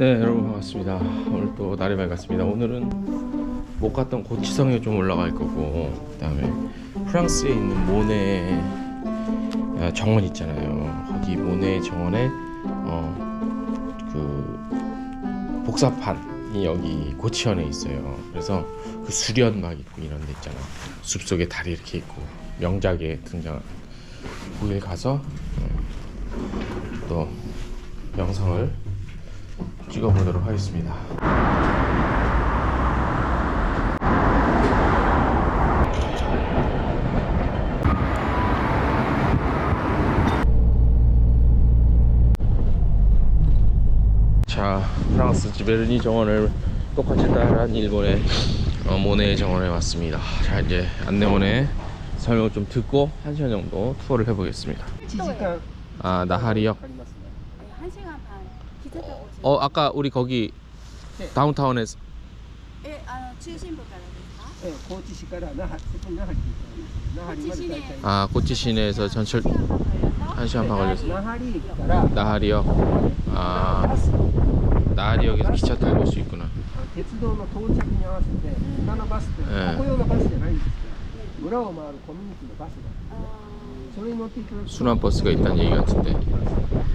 네 여러분 반갑습니다. 오늘 또 날이 밝았습니다. 오늘은 못 갔던 고치성에 좀 올라갈 거고 그 다음에 프랑스에 있는 모네 아, 정원 있잖아요. 거기 모네 정원에 어 그 복사판이 여기 고치현에 있어요. 그래서 그 수련 막 있고 이런 데 있잖아. 숲속에 다리 이렇게 있고 명작에 등장한 거기 가서 어, 또 영상을 찍어보도록 하겠습니다. 자, 프랑스 지베르니 정원을 똑같이 따라한 일본의 어, 모네 정원에 왔습니다. 자, 이제 안내원의 설명을 좀 듣고 1시간 정도 투어를 해보겠습니다. 지지가 아, 나하리역? 1시간 반. 기차 타고 오시면 어, 아까 우리 거기 네. 다운타운에서 예, 아, 중심부터ですか? ええ高知市から那覇そこ那覇に行ったんです那覇まで大体 아, 고치 시내에서 전철 한 시간 반 걸려서 1시간 반 걸렸어. 那覇駅から 나하리역. 아, バス 나하리역에서 기차 타고 올 수 있구나. 鉄道の到着に合わせて他のバスってええここ用のバスじゃないんですけど村を回るコミュニティのバスが 어, それに乗っていただくと 순환 버스가 있다는 얘기 같은데.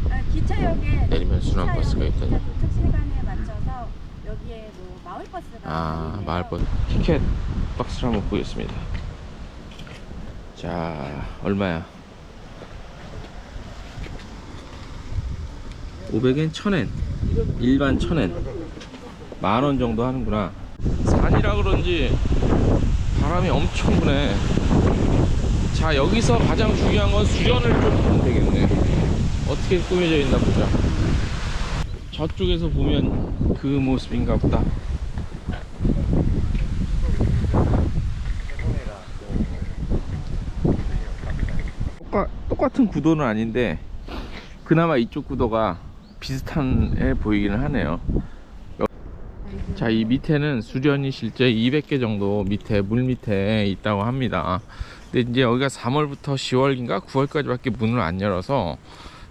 아, 기차역에 내리면 순환 기차역에 버스가 있다니. 도착 시간에 맞춰서 여기에 뭐 마을 버스가 아, 있는데요. 마을 버스. 티켓 박스를 한번 보겠습니다. 자, 얼마야? 500엔 1000엔. 일반 1000엔. 만원 정도 하는구나. 산이라 그런지 바람이 엄청 부네. 자, 여기서 가장 중요한 건 수련을 좀 보면 되겠네. 어떻게 꾸며져 있나 보자. 저쪽에서 보면 그 모습인가 보다. 똑같, 똑같은 구도는 아닌데 그나마 이쪽 구도가 비슷한해 보이기는 하네요 자 이 밑에는 수련이 실제 200개 정도 밑에 물 밑에 있다고 합니다 근데 이제 여기가 3월부터 10월인가 9월까지밖에 문을 안 열어서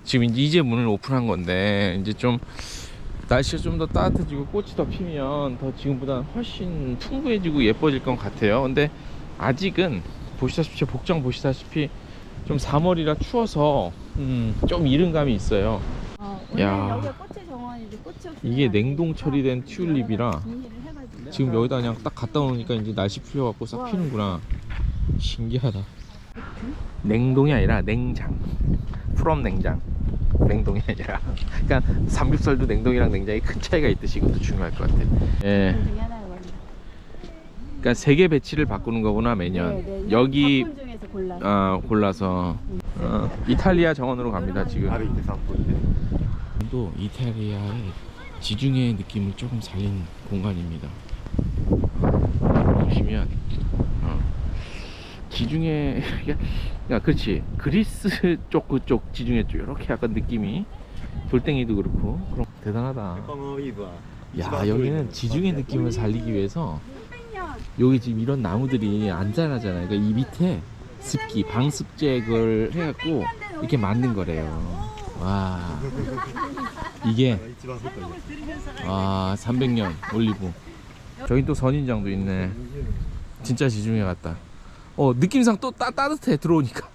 지금 이제 문을 오픈한 건데 이제 좀 날씨가 좀 더 따뜻해지고 꽃이 더 피면 더 지금보다 훨씬 풍부해지고 예뻐질 것 같아요 근데 아직은 보시다시피 복장 보시다시피 좀 3월이라 추워서 음, 좀 이른 감이 있어요. 어, 야. 이게 냉동 처리된 튤립이라. 지금 여기다 그냥 딱 갖다 놓으니까 이제 날씨 풀려갖고 싹 피는구나. 신기하다. 냉동이 아니라 냉장. 프롬 냉장. 냉동이 아니라. 그러니까 삼겹살도 냉동이랑 냉장이 큰 차이가 있듯이 이것도 중요할 것 같아. 예. 그. 그러니까 세개 배치를 바꾸는 거구나 매년. 네, 네. 여기. 아, 골라서 어, 이탈리아 정원으로 갑니다 지금. 또 이탈리아의 지중해 느낌을 조금 살린 공간입니다. 보시면 어, 지중해 야 그렇지. 그리스 쪽 그쪽 지중해 쪽 이렇게 약간 느낌이. 돌덩이도 그렇고. 그럼 대단하다. 야 여기는 지중해 느낌을 살리기 위해서 여기 지금 이런 나무들이 안 자라잖아요. 그러니까 이 밑에 습기 방습제를 해갖고 이렇게 만든 거래요. 와. 이게 아 300년 올리브. 저기 또 선인장도 있네. 진짜 지중해 같다. 어 느낌상 또 따, 따뜻해 들어오니까.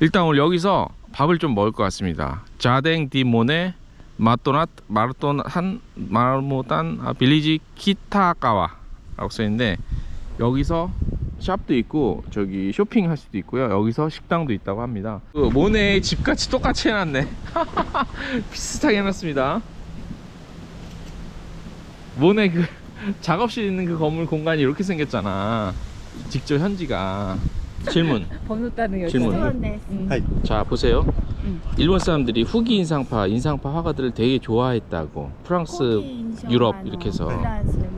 일단 오늘 여기서 밥을 좀 먹을 것 같습니다. 자댕 디모네 마토낫 마르톤 한 마르모단 아, 빌리지 키타가와라고 써있는데 여기서 샵도 있고 저기 쇼핑할 수도 있고요. 여기서 식당도 있다고 합니다. 그 모네 집같이 똑같이 해놨네. 비슷하게 해놨습니다. 모네 그 작업실 있는 그 건물 공간이 이렇게 생겼잖아. 직접 현지가 질문. 번호. 질문. 네. 하이. 자 보세요. 음. 일본 사람들이 후기 인상파, 인상파 화가들을 되게 좋아했다고. 프랑스, 유럽 이렇게 해서.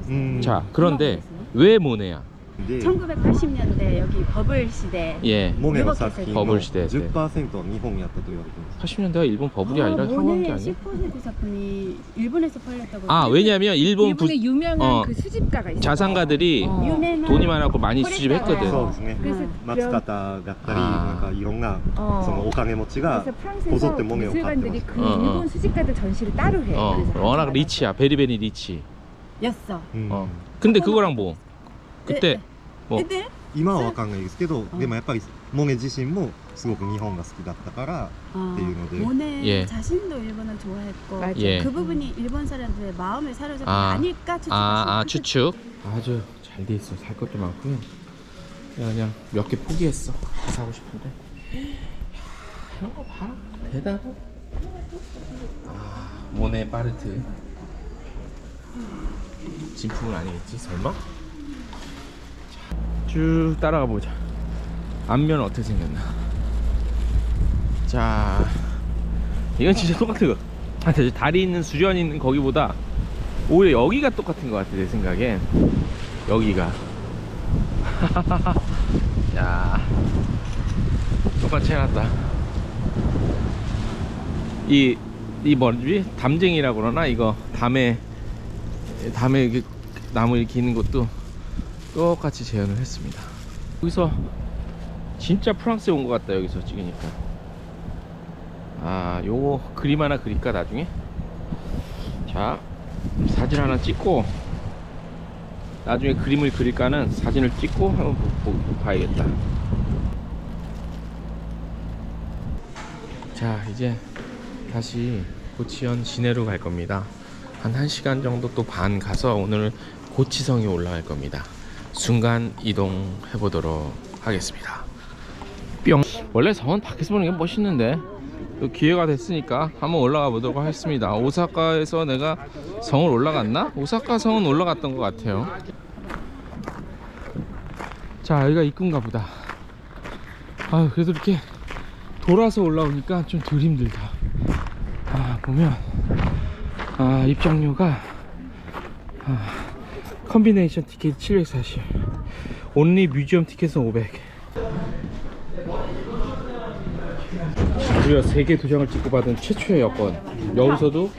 음. 자 그런데 왜 모네야? で 1980년대 여기 버블 시대. 예. モネの作品のバブルシティ10%は日本やったと言われてます 80년대가 일본 버블이 아니라 한국 게 모네 아니야? 10% 작품이 일본에서 팔렸다고. 아 왜냐면 일본 부, 일본의 유명한 어. 그 수집가가 있어. 자산가들이 어. 유명한 돈이 많았고 많이 수집했거든. そうですね 그래서 松方だったりあーなんかいろんな 어. そのお金持ちが 그래서 こぞ 프랑스에서 ってモネを買ってま 미술관들이 す 그 어, 어. 일본 수집가들 전시를 따로 해. 어 그래서 워낙 가져가서. 리치야 베리베리 리치. 였어. うん어 근데 그거랑 뭐 그때 뭐 근데 今は分かんないですけどでもやっぱりモネ自身もすごく日本が好きだったから 어,っていうので 모네 예. 자신도 일본을 좋아했고 맞아. 예. 그 부분이 일본 사람들의 마음을 사로잡은 아. 아. 아닐까 추측하시는 아, 아 추측. 아주 잘 돼 있어. 살 것도 많고요. 그냥, 그냥 몇 개 포기했어. 다 사고 싶은데. 야, 이런 거 봐. 대단해. 아, 모네 파르트. 진품은 아니겠지? 설마? 자, 쭉 따라가 보자. 앞면 어떻게 생겼나? 자, 이건 진짜 똑같은 거. 아, 대체 다리 있는 수련 있는 거기보다 오히려 여기가 똑같은 것 같아 내 생각엔 여기가 야 똑같이 해놨다 이, 이 뭐지 담쟁이라고 그러나 이거 담에 담에 이렇게 나무 이렇게 있는 것도 똑같이 재현을 했습니다. 여기서 진짜 프랑스에 온 것 같다 여기서 찍으니까. 아 요거 그림 하나 그릴까 나중에? 자 사진 하나 찍고 나중에 그림을 그릴까는 사진을 찍고 한번 보, 보, 봐야겠다. 자 이제 다시 고치현 시내로 갈 겁니다. 한 1시간 정도 또 반 가서 오늘 고치성에 올라갈 겁니다 순간 이동해 보도록 하겠습니다 뿅 원래 성은 밖에서 보는 게 멋있는데 또 기회가 됐으니까 한번 올라가 보도록 하겠습니다. 오사카에서 내가 성을 올라갔나? 오사카 성은 올라갔던 것 같아요. 자, 여기가 입구인가 보다. 아, 그래도 이렇게 돌아서 올라오니까 좀 덜 힘들다. 아, 보면 아, 입장료가 아, 컨비네이션 티켓 740. 온리 뮤지엄 티켓은 500. 우리가 세계 도장을 찍고 받은 최초의 여권 여기서도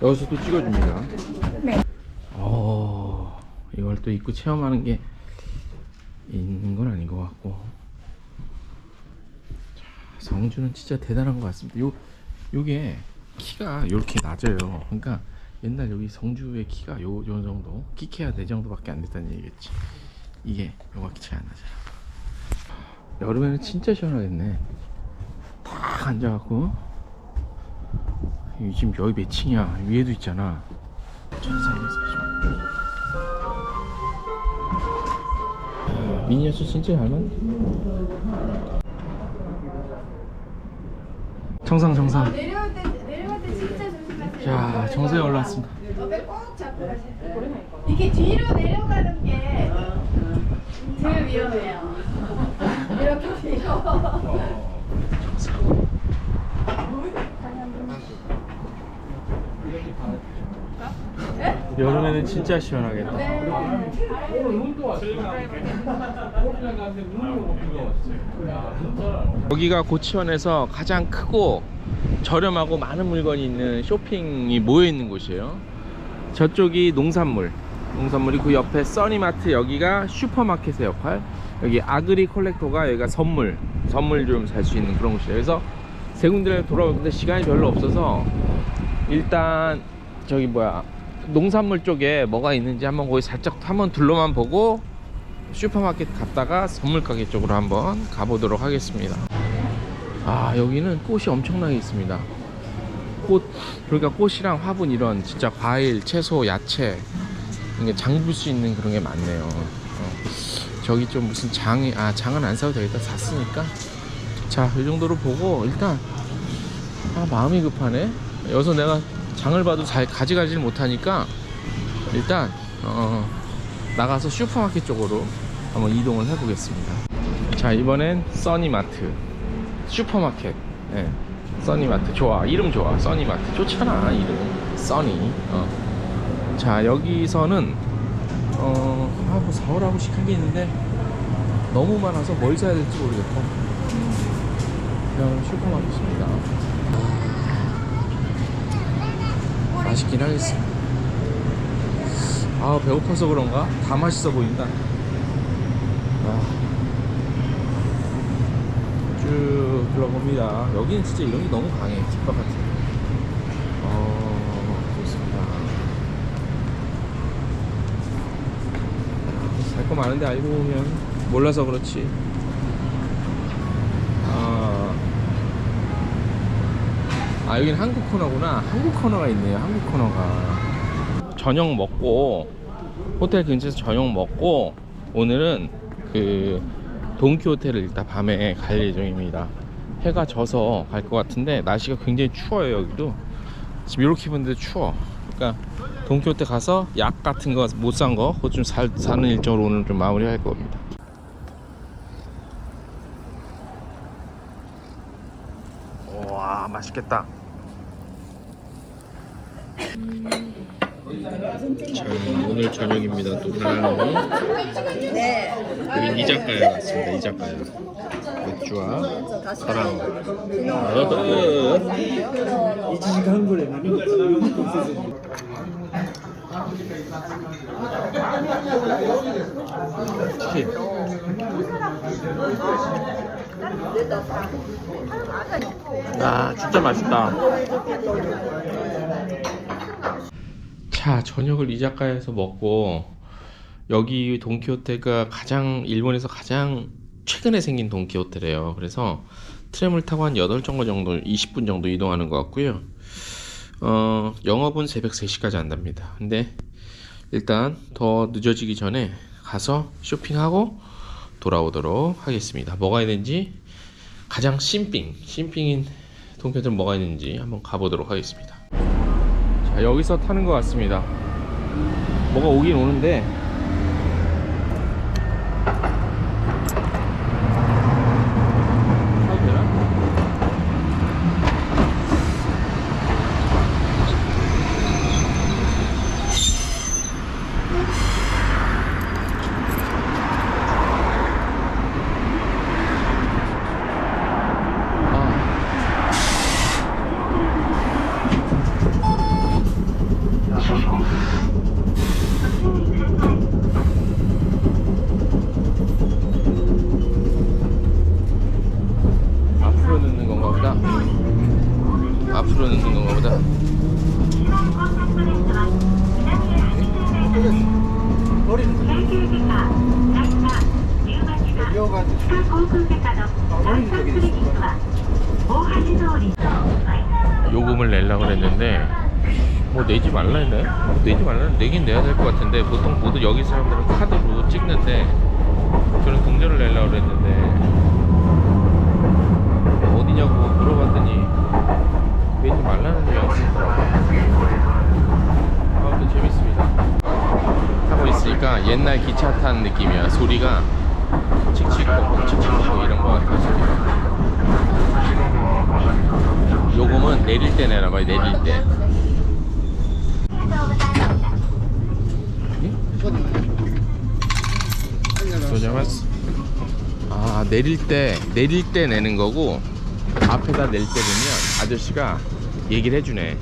여기서도 찍어줍니다. 네. 어 이걸 또 입고 체험하는 게 있는 건 아닌 것 같고. 자, 성주는 진짜 대단한 것 같습니다. 요 요게 키가 이렇게 낮아요. 그러니까 옛날 여기 성주의 키가 요, 요 정도 키케야 네 정도밖에 안 됐다는 얘기겠지. 이게 요밖에 차이 안 나잖아. 여름에는 진짜 시원하겠네. 딱 앉아갖고 이 지금 여기 몇 층이야 위에도 있잖아 미니어처 진짜 잘 맞네 정상 정상 자 옆에 꼭 잡고 가세요. 이게 뒤로 내려가는 게 제일 위험해요. 이렇게 뒤로. 여름에는 진짜 시원하겠다 여기가 고치원에서 가장 크고 저렴하고 많은 물건이 있는 쇼핑이 모여 있는 곳이에요. 저쪽이 농산물, 농산물이 그 옆에 써니마트 여기가 슈퍼마켓의 역할. 여기 아그리 콜렉터가 여기가 선물, 선물 좀 살 수 있는 그런 곳이에요. 그래서 세 군데를 돌아오는데 시간이 별로 없어서 일단 저기 뭐야 농산물 쪽에 뭐가 있는지 한번 거기 살짝 한번 둘러만 보고 슈퍼마켓 갔다가 선물 가게 쪽으로 한번 가보도록 하겠습니다. 아 여기는 꽃이 엄청나게 있습니다. 꽃 그러니까 꽃이랑 화분 이런 진짜 과일, 채소, 야채 이게 장 볼 수 있는 그런 게 많네요. 어. 저기 좀 무슨 장이 아 장은 안 사도 되겠다 샀으니까 자 이 정도로 보고 일단 아 마음이 급하네. 여기서 내가 장을 봐도 잘 가져가질 못하니까 일단 어, 나가서 슈퍼마켓 쪽으로 한번 이동을 해보겠습니다. 자 이번엔 써니마트 슈퍼마켓. 네. 써니마트 좋아 이름 좋아 써니마트 좋잖아 이름 써니. 어. 자 여기서는 어, 아, 뭐 사오라고 시킨 게 있는데 너무 많아서 뭘 사야 될지 모르겠고 그냥 슈퍼마켓입니다. 맛있긴 하겠어. 아 배고파서 그런가? 다 맛있어 보인다. 아. 쭉 둘러봅니다. 여기는 진짜 이런 게 너무 강해. 집밥 같은. 거. 어 좋습니다. 살 거 많은데 알고 보면 몰라서 그렇지. 아, 아 여기는 한국 코너구나. 한국 코너가 있네요. 한국 코너가. 저녁 먹고 호텔 근처에서 저녁 먹고 오늘은 그 동키 호텔을 일단 밤에 갈 예정입니다. 해가 져서 갈 것 같은데 날씨가 굉장히 추워요 여기도. 지금 이렇게 입었는데 추워. 그러니까 동키 호텔 가서 약 같은 거 못 산 거 그거 좀 사, 사는 일정으로 오늘 좀 마무리할 겁니다. 와 맛있겠다. 자, 오늘 저녁입니다. 또 불안하고. 네. 그리고 이 작가야 왔습니다. 이 작가야. 맥주와 사랑. 이 지식 한 거래. 치킨. 아, 진짜 맛있다. 자 저녁을 이자카야에서 먹고 여기 돈키호테가 가장 일본에서 가장 최근에 생긴 돈키호테래요. 그래서 트램을 타고 한 8정거 정도 20분 정도 이동하는 것 같고요. 어, 영업은 새벽 3시까지 한답니다. 근데 일단 더 늦어지기 전에 가서 쇼핑하고 돌아오도록 하겠습니다. 뭐가 있는지 가장 신빙, 신빙인 동키호테는 뭐가 있는지 한번 가보도록 하겠습니다. 자, 여기서 타는 것 같습니다. 뭐가 오긴 오는데 타도 되나? 아. 앞으로 넣는 건가 보다. 앞으로 넣는 건가 보다. 요금을 내려고 그랬는데 뭐 내지 말라 했나요? 뭐 내지 말라 내긴 내야 될 것 같은데 보통 모두 여기 사람들은 카드로 찍는데 저는 동전을 내려고 그랬는데 어디냐고 물어봤더니 내지 말라는 있더라고요 아무튼 재밌습니다 타고 있으니까 옛날 기차 탄 느낌이야. 소리가 칙칙하고 칙칙하고 이런 거 같아서 요금은 내릴 때 내놔봐요. 내릴 때. 도자마스 아 내릴 때 내릴 때 내는 거고 앞에다 낼때 되면 아저씨가 얘기를 해주네.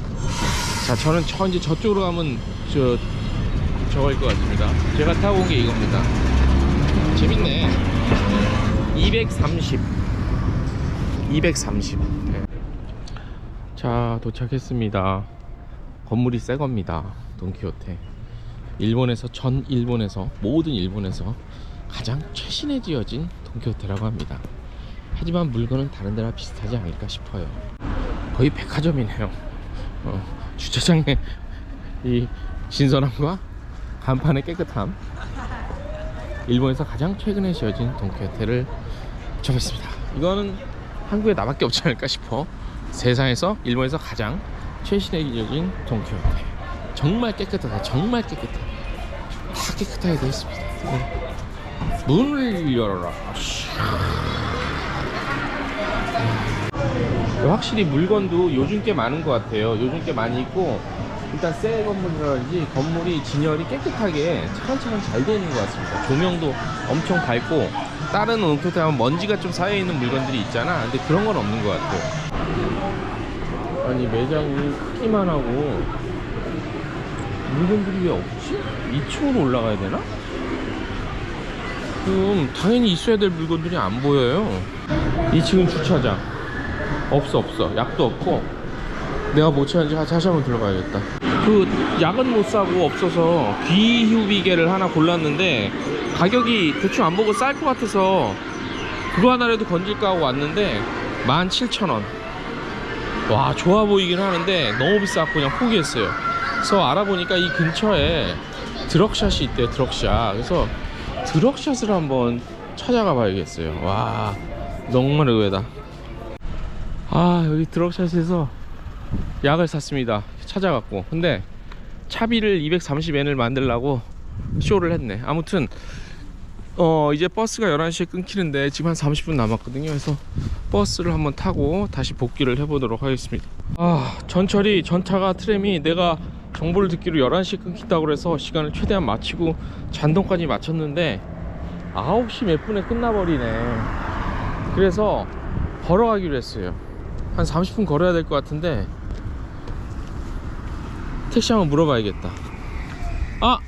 자 저는 저 이제 저쪽으로 가면 저 저거일 것 같습니다. 제가 타고 온 게 이겁니다. 재밌네. 230 230 네. 자 도착했습니다. 건물이 새 겁니다. 돈키호테. 일본에서 전 일본에서 모든 일본에서 가장 최신에 지어진 돈키호테라고 합니다. 하지만 물건은 다른 데랑 비슷하지 않을까 싶어요. 거의 백화점이네요. 어, 주차장의 이 신선함과 간판의 깨끗함. 일본에서 가장 최근에 지어진 돈키호테를 정했습니다. 이거는 한국에 나밖에 없지 않을까 싶어. 세상에서 일본에서 가장 최신의 기적인 돈키호테 정말 깨끗하다 정말 깨끗해. 다 깨끗하게 되어 있습니다. 네. 문을 열어라. 씨. 확실히 물건도 요즘 꽤 많은 것 같아요. 요즘 꽤 많이 있고 일단 새 건물이라든지 건물이 진열이 깨끗하게 차근차근 잘 되어 있는 것 같습니다. 조명도 엄청 밝고 다른 온토테 하면 먼지가 좀 쌓여 있는 물건들이 있잖아. 근데 그런 건 없는 것 같아요. 아니 매장이 크기만 하고 물건들이 왜 없지? 2층으로 올라가야 되나? 그럼 당연히 있어야 될 물건들이 안 보여요. 2층은 주차장. 없어 없어. 약도 없고 내가 못 찾는지 다시 한번 들어가야겠다. 그 약은 못 사고 없어서 귀후비계를 하나 골랐는데 가격이 대충 안 보고 쌀 것 같아서 그거 하나라도 건질까 하고 왔는데 17,000원. 와 좋아 보이긴 하는데 너무 비싸고 그냥 포기했어요. 그래서 알아보니까 이 근처에 드럭샷이 있대요. 드럭샷. 그래서 드럭샷을 한번 찾아가 봐야겠어요. 와 정말 의외다. 아 여기 드럭샷에서 약을 샀습니다. 찾아갖고 근데 차비를 230엔을 만들라고 쇼를 했네. 아무튼 어 이제 버스가 11시에 끊기는데 지금 한 30분 남았거든요. 그래서 버스를 한번 타고 다시 복귀를 해보도록 하겠습니다. 아 전철이 전차가 트램이 내가 정보를 듣기로 11시에 끊긴다고 그래서 시간을 최대한 맞추고 잔동까지 맞췄는데 9시 몇 분에 끝나버리네. 그래서 걸어가기로 했어요. 한 30분 걸어야 될 것 같은데 택시 한번 물어봐야겠다. 아!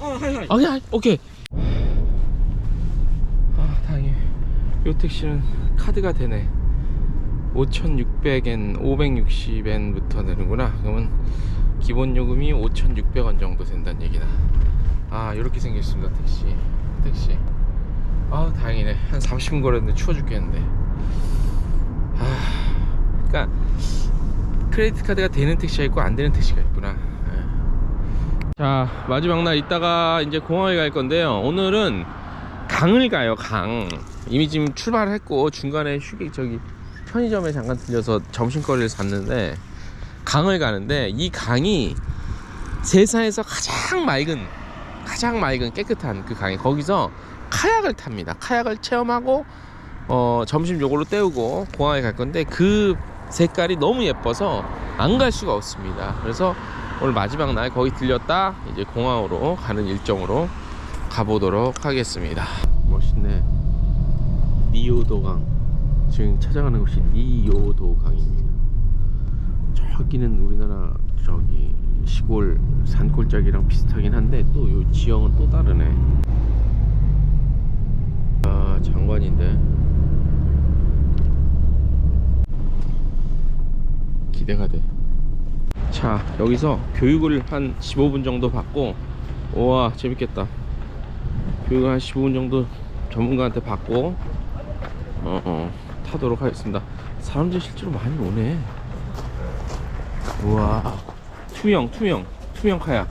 아, 하이 하이. 아, 그냥, 오케이. 아, 다행이에요. 요 택시는 카드가 되네. 5,600엔, 560엔부터 되는구나. 그러면 기본 요금이 5,600원 정도 된다는 얘기다. 아, 이렇게 생겼습니다, 택시. 택시. 아, 다행이네. 한 30분 걸었는데 추워 죽겠는데. 아, 그러니까 크레디트 카드가 되는 택시가 있고 안 되는 택시가 있구나. 예. 자 마지막 날 이따가 이제 공항에 갈 건데요 오늘은 강을 가요 강 이미 지금 출발했고 중간에 휴게 저기 편의점에 잠깐 들려서 점심거리를 샀는데 강을 가는데 이 강이 세상에서 가장 맑은 가장 맑은 깨끗한 그 강이 거기서 카약을 탑니다 카약을 체험하고 어, 점심 요걸로 때우고 공항에 갈 건데 그 색깔이 너무 예뻐서 안 갈 수가 없습니다 그래서 오늘 마지막 날 거기 들렸다 이제 공항으로 가는 일정으로 가보도록 하겠습니다. 멋있네. 니오도강. 지금 찾아가는 곳이 니오도강입니다. 저기는 우리나라 저기 시골 산골짜기랑 비슷하긴 한데 또요 지형은 또 다르네. 아 장관인데. 기대가 돼. 자 여기서 교육을 한 15분 정도 받고 우와 재밌겠다. 교육을 한 15분 정도 전문가한테 받고 어 어 타도록 하겠습니다. 사람들이 실제로 많이 오네. 우와. 투명 투명 투명 카약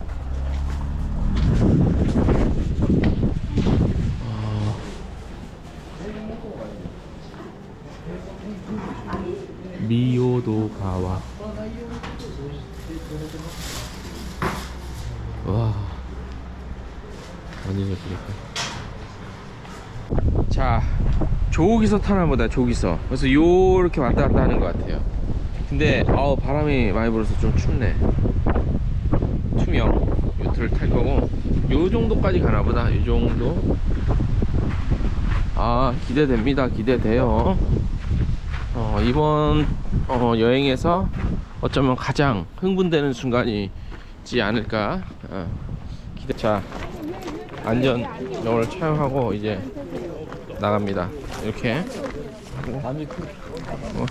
아. 미요도가와. 와. 완전 예쁘겠다 자 조기서 타나 보다 조기서. 그래서 요렇게 왔다 갔다 하는 것 같아요. 근데 어 바람이 많이 불어서 좀 춥네. 투명. 요트를 탈 거고. 요 정도까지 가나 보다 요 정도. 아 기대됩니다. 기대돼요. 어 이번 어, 여행에서 어쩌면 가장 흥분되는 순간이지 않을까. 어, 기대 자 안전 영어를 촬영하고 이제 나갑니다. 이렇게. 어.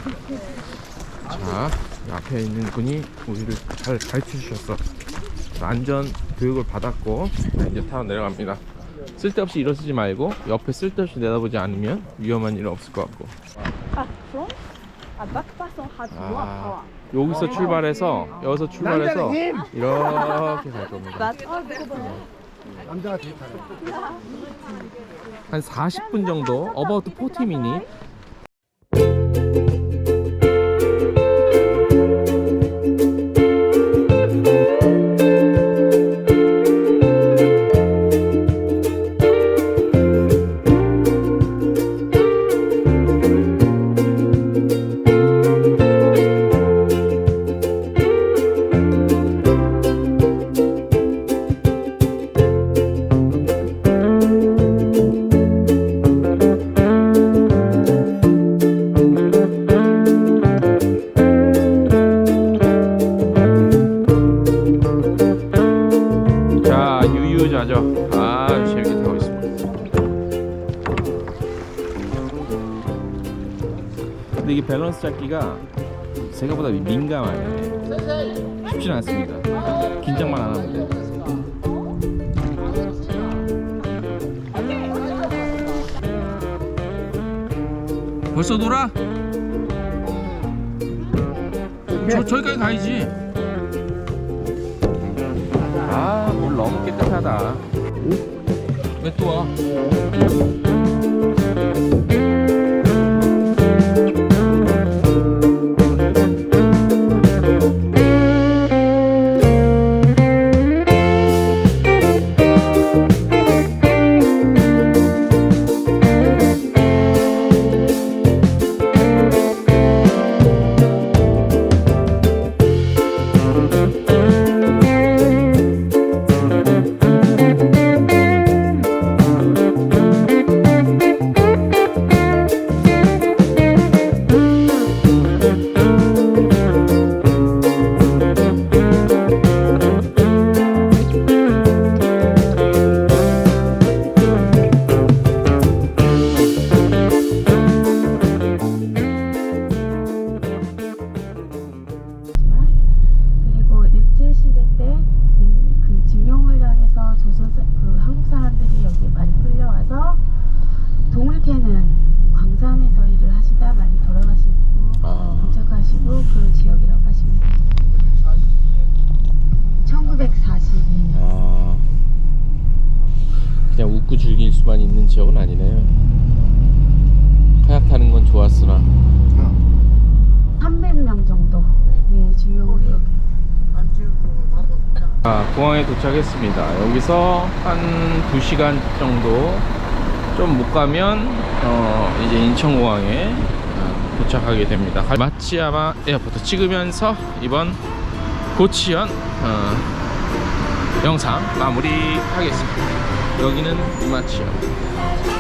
자 앞에 있는 분이 우리를 잘 가르쳐 주셨어 안전 교육을 받았고 이제 타고 내려갑니다. 쓸데없이 일어서지 말고 옆에 쓸데없이 내다보지 않으면 위험한 일은 없을 것 같고 아, 여기서 출발해서 여기서 출발해서 이렇게 갈 겁니다. 남자가. 한 40분 정도? 어바우트 40미 잡기가 생각보다 민감하네. 쉽진 않습니다. 긴장만 안 하면 돼. 벌써 놀아? 저, 저기까지 가야지. 아, 물 너무 깨끗하다. 왜 또 와? 웃고 즐길 수만 있는 지역은 아니네요. 카약 타는 건 좋았으나 300명 정도 예, 아, 공항에 도착했습니다. 여기서 한 2시간 정도 좀 못 가면 어, 이제 인천공항에 어, 도착하게 됩니다. 마치야마 에어포트 찍으면서 이번 고치현 어, 영상 마무리하겠습니다. 여기는 이마치야마.